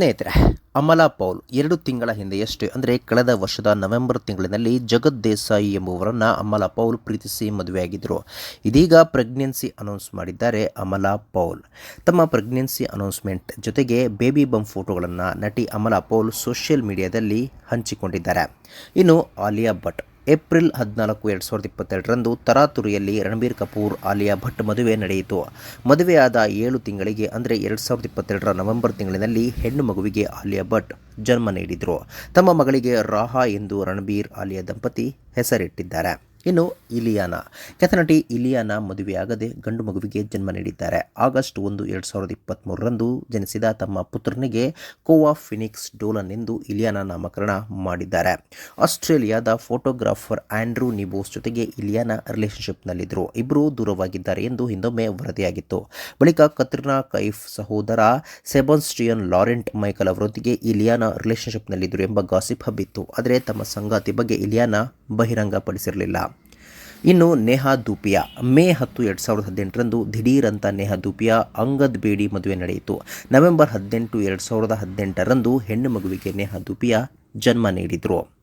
ಸ್ನೇಹಿತರೆ, ಅಮಲಾ ಪೌಲ್ ಎರಡು ತಿಂಗಳ ಹಿಂದೆಯಷ್ಟೇ, ಅಂದರೆ ಕಳೆದ ವರ್ಷದ ನವೆಂಬರ್ ತಿಂಗಳಿನಲ್ಲಿ ಜಗತ್ ದೇಸಾಯಿ ಎಂಬುವರನ್ನು ಅಮಲಾ ಪೌಲ್ ಪ್ರೀತಿಸಿ ಮದುವೆಯಾಗಿದ್ದರು. ಇದೀಗ ಪ್ರೆಗ್ನೆನ್ಸಿ ಅನೌನ್ಸ್ ಮಾಡಿದ್ದಾರೆ ಅಮಲಾ ಪೌಲ್. ತಮ್ಮ ಪ್ರೆಗ್ನೆನ್ಸಿ ಅನೌನ್ಸ್ಮೆಂಟ್ ಜೊತೆಗೆ ಬೇಬಿ ಬಮ್ ಫೋಟೋಗಳನ್ನು ನಟಿ ಅಮಲಾ ಪೌಲ್ ಸೋಷಿಯಲ್ ಮೀಡಿಯಾದಲ್ಲಿ ಹಂಚಿಕೊಂಡಿದ್ದಾರೆ. ಇನ್ನು ಆಲಿಯಾ ಭಟ್ ಏಪ್ರಿಲ್ ಹದಿನಾಲ್ಕು ಎರಡು ಸಾವಿರದ ಇಪ್ಪತ್ತೆರಡರಂದು ತರಾತುರಿಯಲ್ಲಿ ರಣಬೀರ್ ಕಪೂರ್ ಆಲಿಯಾ ಭಟ್ ಮದುವೆ ನಡೆಯಿತು. ಮದುವೆಯಾದ ಏಳು ತಿಂಗಳಿಗೆ, ಅಂದರೆ ಎರಡು ಸಾವಿರದ ಇಪ್ಪತ್ತೆರಡರ ನವೆಂಬರ್ ತಿಂಗಳಿನಲ್ಲಿ ಹೆಣ್ಣು ಮಗುವಿಗೆ ಆಲಿಯಾ ಭಟ್ ಜನ್ಮ ನೀಡಿದರು. ತಮ್ಮ ಮಗಳಿಗೆ ರಾಹಾ ಎಂದು ರಣಬೀರ್ ಆಲಿಯಾ ದಂಪತಿ ಹೆಸರಿಟ್ಟಿದ್ದಾರೆ. ಇನ್ನು ಇಲಿಯಾನ. ನಟಿ ಇಲಿಯಾನ ಮದುವೆಯಾಗದೆ ಗಂಡು ಮಗುವಿಗೆ ಜನ್ಮ ನೀಡಿದ್ದಾರೆ. ಆಗಸ್ಟ್ ಒಂದು, ಎರಡು ಸಾವಿರದ ಇಪ್ಪತ್ತ್ಮೂರರಂದು ಜನಿಸಿದ ತಮ್ಮ ಪುತ್ರನಿಗೆ ಕೋವಾ ಫಿನಿಕ್ಸ್ ಡೋಲನ್ ಎಂದು ಇಲಿಯಾನ ನಾಮಕರಣ ಮಾಡಿದ್ದಾರೆ. ಆಸ್ಟ್ರೇಲಿಯಾದ ಫೋಟೋಗ್ರಾಫರ್ ಆಂಡ್ರೂ ನಿಬೋಸ್ ಜೊತೆಗೆ ಇಲಿಯಾನ ರಿಲೇಷನ್ಶಿಪ್ನಲ್ಲಿದ್ದರು ಇಬ್ಬರು ದೂರವಾಗಿದ್ದಾರೆ ಎಂದು ಹಿಂದೊಮ್ಮೆ ವರದಿಯಾಗಿತ್ತು. ಬಳಿಕ ಕತ್ರಿನಾ ಕೈಫ್ ಸಹೋದರ ಸೆಬನ್ಸ್ಟಿಯನ್ ಲಾರೆಂಟ್ ಮೈಕಲ್ ಅವರೊಂದಿಗೆ ಇಲಿಯಾನ ರಿಲೇಷನ್ಶಿಪ್ನಲ್ಲಿದ್ದರು ಎಂಬ ಗಾಸಿಪ್ ಹಬ್ಬಿತ್ತು. ಆದರೆ ತಮ್ಮ ಸಂಗಾತಿ ಬಗ್ಗೆ ಇಲಿಯಾನ ಬಹಿರಂಗಪಡಿಸಿರಲಿಲ್ಲ. ಇನ್ನು ನೇಹಾ ದೂಪಿಯಾ ಮೇ ಹತ್ತು ಎರಡು ಸಾವಿರದ ಹದಿನೆಂಟರಂದು ದಿಢೀರಂತ ನೇಹಾ ದೂಪಿಯಾ ಅಂಗದ್ ಬೇಡಿ ಮದುವೆ ನಡೆಯಿತು. ನವೆಂಬರ್ ಹದಿನೆಂಟು ಎರಡು ಸಾವಿರದ ಹದಿನೆಂಟರಂದು ಹೆಣ್ಣು ಮಗುವಿಗೆ ನೇಹಾ ದೂಪಿಯಾ ಜನ್ಮ ನೀಡಿದರು.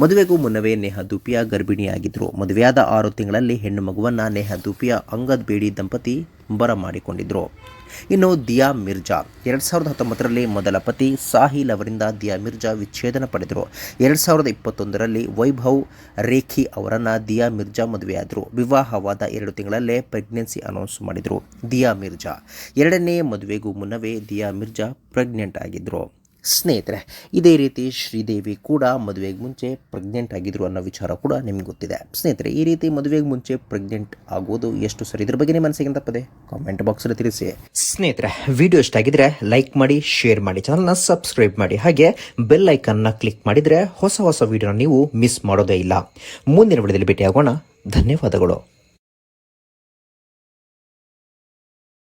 ಮದುವೆಗೂ ಮುನ್ನವೇ ನೇಹಾ ದೂಪಿಯಾ ಗರ್ಭಿಣಿಯಾಗಿದ್ದರು. ಮದುವೆಯಾದ ಆರು ತಿಂಗಳಲ್ಲಿ ಹೆಣ್ಣು ಮಗುವನ್ನು ನೇಹಾ ದೂಪಿಯಾ ಅಂಗದ್ ಬೇಡಿ ದಂಪತಿ ಬರಮಾಡಿಕೊಂಡಿದ್ದರು ಇನ್ನು ದಿಯಾ ಮಿರ್ಜಾ. ಎರಡು ಸಾವಿರದ ಹತ್ತೊಂಬತ್ತರಲ್ಲಿ ಮೊದಲ ಪತಿ ಸಾಹಿಲ್ ಅವರಿಂದ ದಿಯಾ ಮಿರ್ಜಾ ವಿಚ್ಛೇದನ ಪಡೆದರು. ಎರಡು ಸಾವಿರದ ಇಪ್ಪತ್ತೊಂದರಲ್ಲಿ ವೈಭವ್ ರೇಖಿ ಅವರನ್ನು ದಿಯಾ ಮಿರ್ಜಾ ಮದುವೆಯಾದರು. ವಿವಾಹವಾದ ಎರಡು ತಿಂಗಳಲ್ಲೇ ಪ್ರೆಗ್ನೆನ್ಸಿ ಅನೌನ್ಸ್ ಮಾಡಿದರು ದಿಯಾ ಮಿರ್ಜಾ. ಎರಡನೇ ಮದುವೆಗೂ ಮುನ್ನವೇ ದಿಯಾ ಮಿರ್ಜಾ ಪ್ರೆಗ್ನೆಂಟ್ ಆಗಿದ್ದರು ಸ್ನೇಹಿತರೆ, ಇದೇ ರೀತಿ ಶ್ರೀದೇವಿ ಕೂಡ ಮದುವೆಗೆ ಮುಂಚೆ ಪ್ರೆಗ್ನೆಂಟ್ ಆಗಿದ್ರು ಅನ್ನೋ ವಿಚಾರ ಕೂಡ ನಿಮ್ಗೆ ಗೊತ್ತಿದೆ. ಸ್ನೇಹಿತರೆ, ಈ ರೀತಿ ಮದುವೆಗೆ ಮುಂಚೆ ಪ್ರೆಗ್ನೆಂಟ್ ಆಗೋದು ಎಷ್ಟು ಸರಿ? ಇದ್ರ ಬಗ್ಗೆ ನಿಮ್ಮ ಮನಸ್ಸಿಗೆ ತಪ್ಪದೆ ಕಾಮೆಂಟ್ ಬಾಕ್ಸಲ್ಲಿ ತಿಳಿಸಿ. ಸ್ನೇಹಿತರೆ ವಿಡಿಯೋ ಇಷ್ಟ ಆಗಿದ್ರೆ ಲೈಕ್ ಮಾಡಿ ಶೇರ್ ಮಾಡಿ ಚಾನಲ್ನ ಸಬ್ಸ್ಕ್ರೈಬ್ ಮಾಡಿ. ಹಾಗೆ ಬೆಲ್ ಐಕನ್ನ ಕ್ಲಿಕ್ ಮಾಡಿದರೆ ಹೊಸ ಹೊಸ ವಿಡಿಯೋನ ನೀವು ಮಿಸ್ ಮಾಡೋದೇ ಇಲ್ಲ. ಮುಂದಿನ ವಿಡಿಯೋದಲ್ಲಿ ಭೇಟಿಯಾಗೋಣ. ಧನ್ಯವಾದಗಳು.